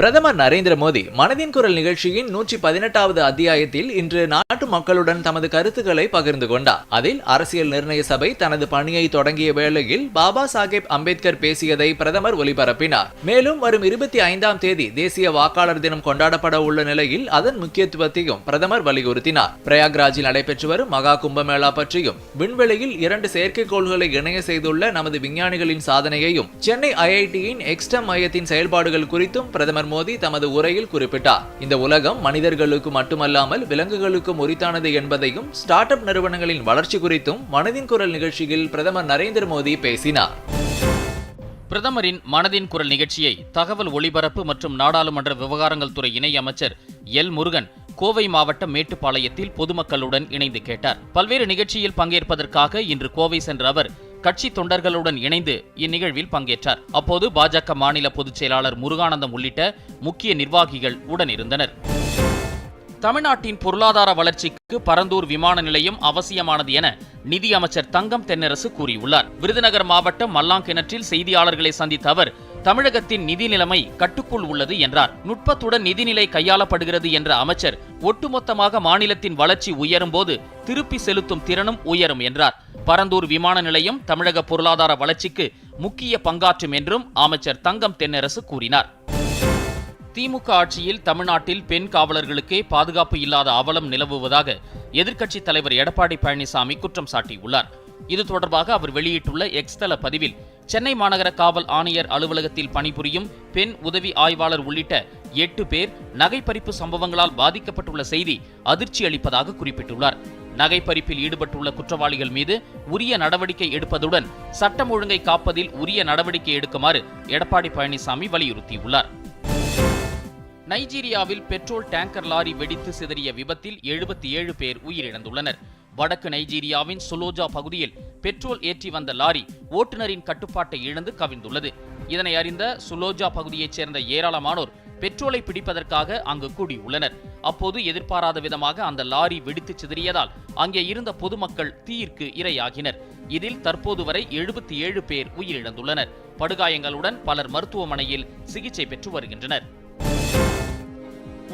பிரதமர் நரேந்திர மோடி மனதின் குரல் நிகழ்ச்சியின் நூற்றி பதினெட்டாவது அத்தியாயத்தில் இன்று நாட்டு மக்களுடன் தமது கருத்துக்களை பகிர்ந்து கொண்டார். அதில் அரசியல் நிர்ணய சபை தனது பணியை தொடங்கிய வேளையில் பாபா சாஹேப் அம்பேத்கர் பேசியதை பிரதமர் ஒலிபரப்பினார். மேலும் வரும் இருபத்தி ஐந்தாம் தேதி தேசிய வாக்காளர் தினம் கொண்டாடப்பட உள்ள நிலையில் அதன் முக்கியத்துவத்தையும் பிரதமர் வலியுறுத்தினார். பிரயாக்ராஜில் நடைபெற்று வரும் மகா கும்பமேளா பற்றியும் விண்வெளியில் இரண்டு செயற்கைக்கோள்களை இணைய செய்துள்ள நமது விஞ்ஞானிகளின் சாதனையையும் சென்னை ஐஐடியின் எக்ஸ்டம் மையத்தின் செயல்பாடுகள் குறித்தும் பிரதமர் மோடி தமது உரையில் குறிப்பிட்டார். இந்த உலகம் மனிதர்களுக்கு மட்டுமல்லாமல் விலங்குகளுக்கும் உரித்தானது என்பதையும் ஸ்டார்ட் அப் நிறுவனங்களின் வளர்ச்சி குறித்தும் மனதின் குரல் நிகழ்ச்சியில் பிரதமர் நரேந்திர மோடி பேசினார். பிரதமரின் மனதின் குரல் நிகழ்ச்சியை தகவல் ஒலிபரப்பு மற்றும் நாடாளுமன்ற விவகாரங்கள் துறை இணை அமைச்சர் எல் முருகன் கோவை மாவட்டம் மேட்டுப்பாளையத்தில் பொதுமக்களுடன் இணைந்து கேட்டார். பல்வேறு நிகழ்ச்சியில் பங்கேற்பதற்காக இன்று கோவை சென்ற அவர் கட்சி தொண்டர்களுடன் இணைந்து இந்நிகழ்வில் பங்கேற்றார். அப்போது பாஜக மாநில பொதுச் செயலாளர் முருகானந்தம் உள்ளிட்ட முக்கிய நிர்வாகிகள் உடனிருந்தனர். தமிழ்நாட்டின் பொருளாதார வளர்ச்சிக்கு பரந்தூர் விமான நிலையம் அவசியமானது என நிதியமைச்சர் தங்கம் தென்னரசு கூறியுள்ளார். விருதுநகர் மாவட்டம் மல்லாங்கிணற்றில் செய்தியாளர்களை சந்தித்த அவர் தமிழகத்தின் நிதி நிலைமை கட்டுக்குள் உள்ளது என்றார். நுட்பத்துடன் நிதிநிலை கையாளப்படுகிறது என்ற அமைச்சர் ஒட்டுமொத்தமாக மாநிலத்தின் வளர்ச்சி உயரும் போது திருப்பி செலுத்தும் திறனும் உயரும் என்றார். பரந்தூர் விமான நிலையம் தமிழக பொருளாதார வளர்ச்சிக்கு முக்கிய பங்காற்றும் என்றும் அமைச்சர் தங்கம் தென்னரசு கூறினார். திமுக ஆட்சியில் தமிழ்நாட்டில் பெண் காவலர்களுக்கே பாதுகாப்பு இல்லாத அவலம் நிலவுவதாக எதிர்க்கட்சித் தலைவர் எடப்பாடி பழனிசாமி குற்றம் சாட்டியுள்ளார். இது தொடர்பாக அவர் வெளியிட்டுள்ள எக்ஸ்தல பதிவில் சென்னை மாநகர காவல் ஆணையர் அலுவலகத்தில் பணிபுரியும் பெண் உதவி ஆய்வாளர் உள்ளிட்ட எட்டு பேர் நகைப்பறிப்பு சம்பவங்களால் பாதிக்கப்பட்டுள்ள செய்தி அதிர்ச்சி அளிப்பதாக குறிப்பிட்டுள்ளார். நகைப்பறிப்பில் ஈடுபட்டுள்ள குற்றவாளிகள் மீது உரிய நடவடிக்கை எடுப்பதுடன் சட்டம் ஒழுங்கை காப்பதில் உரிய நடவடிக்கை எடுக்குமாறு எடப்பாடி பழனிசாமி வலியுறுத்தியுள்ளார். நைஜீரியாவில் பெட்ரோல் டேங்கர் லாரி வெடித்து சிதறிய விபத்தில் எழுபத்தி ஏழு பேர் உயிரிழந்துள்ளனர். வடக்கு நைஜீரியாவின் சுலோஜா பகுதியில் பெட்ரோல் ஏற்றி வந்த லாரி ஓட்டுநரின் கட்டுப்பாட்டை இழந்து கவிழ்ந்துள்ளது. இதனை அறிந்த சுலோஜா பகுதியைச் சேர்ந்த ஏராளமானோர் பெட்ரோலை பிடிப்பதற்காக அங்கு கூடியுள்ளனர். அப்போது எதிர்பாராத விதமாக அந்த லாரி வெடித்து சிதறியதால் அங்கே இருந்த பொதுமக்கள் தீயிற்கு இரையாகினர். இதில் தற்போது வரை எழுபத்தி ஏழு பேர் உயிரிழந்துள்ளனர். படுகாயங்களுடன் பலர் மருத்துவமனையில் சிகிச்சை பெற்று வருகின்றனர்.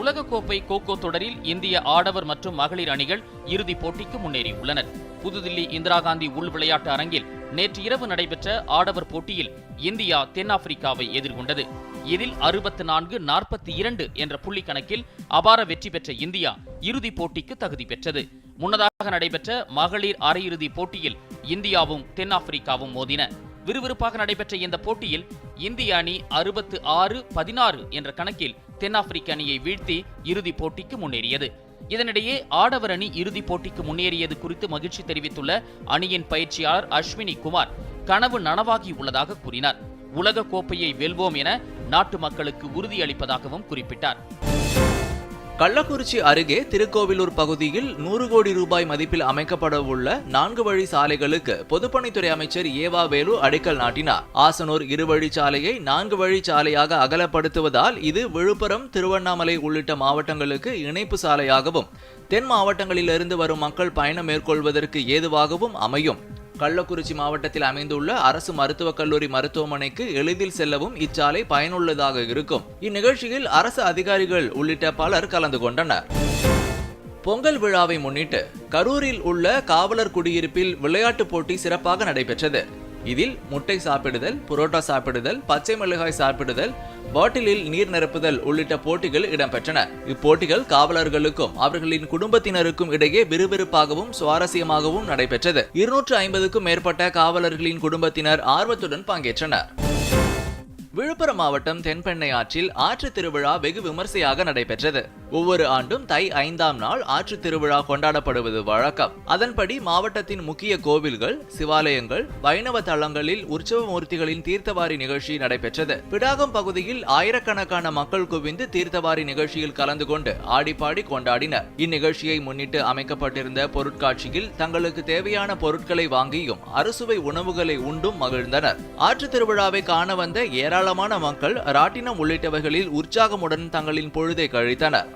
உலகக்கோப்பை கோகோ தொடரில் இந்திய ஆடவர் மற்றும் மகளிர் அணிகள் இறுதிப் போட்டிக்கு முன்னேறியுள்ளனர். புதுதில்லி இந்திரா காந்தி உள் விளையாட்டு அரங்கில் நேற்று இரவு நடைபெற்ற ஆடவர் போட்டியில் இந்தியா தென்னாப்பிரிக்காவை எதிர்கொண்டது. இதில் அறுபத்து நான்கு நாற்பத்தி இரண்டு என்ற புள்ளி கணக்கில் அபார வெற்றி பெற்ற இந்தியா இறுதிப் போட்டிக்கு தகுதி பெற்றது. முன்னதாக நடைபெற்ற மகளிர் அரையிறுதிப் போட்டியில் இந்தியாவும் தென்னாப்பிரிக்காவும் மோதின. விறுவிறுப்பாக நடைபெற்ற இந்த போட்டியில் இந்திய அணி அறுபத்து ஆறு பதினாறு என்ற கணக்கில் தென்னாப்பிரிக்க அணியை வீழ்த்தி இறுதிப் போட்டிக்கு முன்னேறியது. இதனிடையே ஆடவர் அணி இறுதிப் போட்டிக்கு முன்னேறியது குறித்து மகிழ்ச்சி தெரிவித்துள்ள அணியின் பயிற்சியாளர் அஸ்வினி குமார் கனவு நனவாகி உள்ளதாக கூறினார். உலக கோப்பையை வெல்வோம் என நாட்டு மக்களுக்கு உறுதியளிப்பதாகவும் குறிப்பிட்டார். கள்ளக்குறிச்சி அருகே திருக்கோவிலூர் பகுதியில் நூறு கோடி ரூபாய் மதிப்பில் அமைக்கப்பட உள்ள நான்கு வழி சாலைகளுக்கு பொதுப்பணித்துறை அமைச்சர் ஏவா வேலு அடிக்கல் நாட்டினார். ஆசனூர் இருவழி சாலையை நான்கு வழி சாலையாக அகலப்படுத்துவதால் இது விழுப்புரம் திருவண்ணாமலை உள்ளிட்ட மாவட்டங்களுக்கு இணைப்பு சாலையாகவும் தென் மாவட்டங்களிலிருந்து வரும் மக்கள் பயணம் மேற்கொள்வதற்கு ஏதுவாகவும் அமையும். கள்ளக்குறிச்சி மாவட்டத்தில் அமைந்துள்ள அரசு மருத்துவக் கல்லூரி மருத்துவமனைக்கு எளிதில் செல்லவும் இச்சாலை பயனுள்ளதாக இருக்கும். இந்நிகழ்ச்சியில் அரசு அதிகாரிகள் உள்ளிட்ட பலர் கலந்து கொண்டனர். பொங்கல் விழாவை முன்னிட்டு கரூரில் உள்ள காவலர் குடியிருப்பில் விளையாட்டுப் போட்டி சிறப்பாக நடைபெற்றது. இதில் முட்டை சாப்பிடுதல் புரோட்டா சாப்பிடுதல் பச்சை மிளகாய் சாப்பிடுதல் பாட்டிலில் நீர் நிரப்புதல் உள்ளிட்ட போட்டிகள் இடம்பெற்றன. இப்போட்டிகள் காவலர்களுக்கும் அவர்களின் குடும்பத்தினருக்கும் இடையே விறுவிறுப்பாகவும் சுவாரஸ்யமாகவும் நடைபெற்றது. இருநூற்று ஐம்பதுக்கும் மேற்பட்ட காவலர்களின் குடும்பத்தினர் ஆர்வத்துடன் பங்கேற்றனர். விழுப்புரம் மாவட்டம் தென்பெண்ணை ஆற்றில் ஆற்று திருவிழா வெகு விமர்சையாக நடைபெற்றது. ஒவ்வொரு ஆண்டும் தை ஐந்தாம் நாள் ஆற்று திருவிழா கொண்டாடப்படுவது வழக்கம். அதன்படி மாவட்டத்தின் முக்கிய கோவில்கள் சிவாலயங்கள் வைணவ தளங்களில் உற்சவ மூர்த்திகளின் தீர்த்தவாரி நிகழ்ச்சி நடைபெற்றது. பிடாகம் பகுதியில் ஆயிரக்கணக்கான மக்கள் குவிந்து தீர்த்தவாரி நிகழ்ச்சியில் கலந்து கொண்டு ஆடிப்பாடி கொண்டாடினர். இந்நிகழ்ச்சியை முன்னிட்டு அமைக்கப்பட்டிருந்த பொருட்காட்சியில் தங்களுக்கு தேவையான பொருட்களை வாங்கியும் அறுசுவை உணவுகளை உண்டும் மகிழ்ந்தனர். ஆற்று திருவிழாவை காண வந்த ஏராள ஏராளமான மக்கள் ராட்டினம் உள்ளிட்டவைகளில் உற்சாகமுடன் தங்களின் பொழுதை கழித்தனர்.